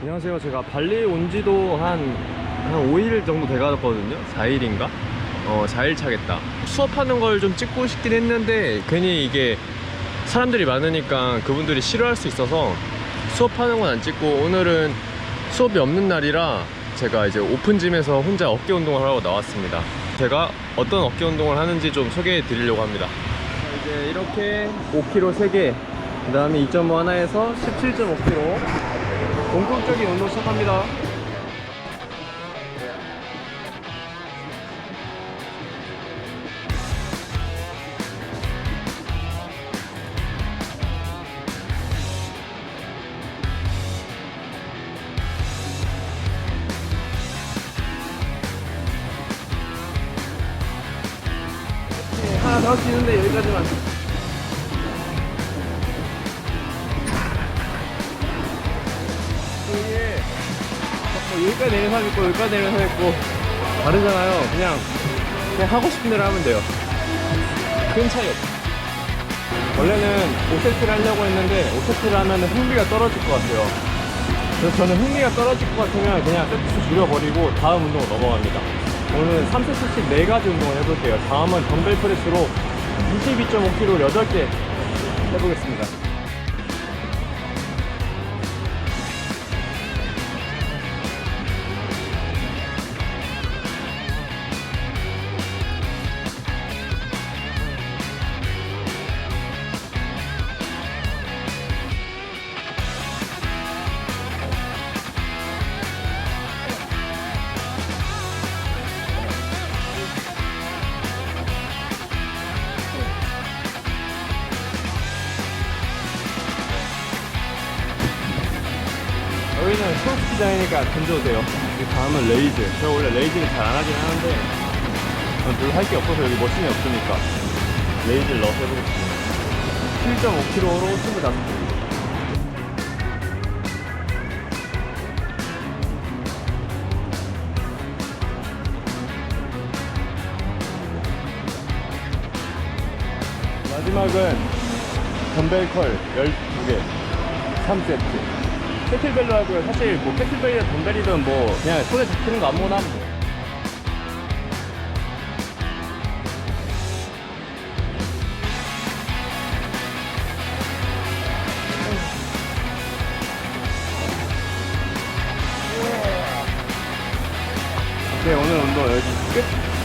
안녕하세요. 제가 발리 온 지도 한, 한 5일 정도 돼가거든요. 4일인가? 어, 4일 차겠다. 수업하는 걸 좀 찍고 싶긴 했는데, 괜히 이게 사람들이 많으니까 그분들이 싫어할 수 있어서 수업하는 건 안 찍고, 오늘은 수업이 없는 날이라 제가 이제 오픈짐에서 혼자 어깨 운동을 하러 나왔습니다. 제가 어떤 어깨 운동을 하는지 좀 소개해 드리려고 합니다. 이제 이렇게 5kg 3개, 그 다음에 2.5 하나에서 17.5kg. 본격적인 운동 시작합니다. 네, 하나 더 있는데 여기까지만. 여기까지 내는 사람 있고 여기까지 내는 사람 있고 다르잖아요. 그냥 그냥 하고 싶은 대로 하면 돼요. 큰 차이 없어. 원래는 5세트를 하려고 했는데 5세트를 하면 흥미가 떨어질 것 같아요. 그래서 저는 흥미가 떨어질 것 같으면 그냥 세트 줄여버리고 다음 운동으로 넘어갑니다. 오늘 3세트씩 4가지 운동을 해볼게요. 다음은 덤벨 프레스로 22.5kg 8개 해보겠습니다. 여기는 돼요. 이 다음은 레이즈. 제가 원래 레이즈를 잘 안 하긴 하는데 별로 할 게 없어서 여기 머신이 없으니까 레이즈를 넣어서 해보겠습니다. 7.5kg로 25개. 마지막은 덤벨 컬 12개 3세트 캐틀벨로 하고요. 사실 뭐 캐틀벨이든 덤벨이든 뭐 그냥 손에 잡히는 거 아무거나 하면 돼요. 네, 오늘 운동 여기 끝.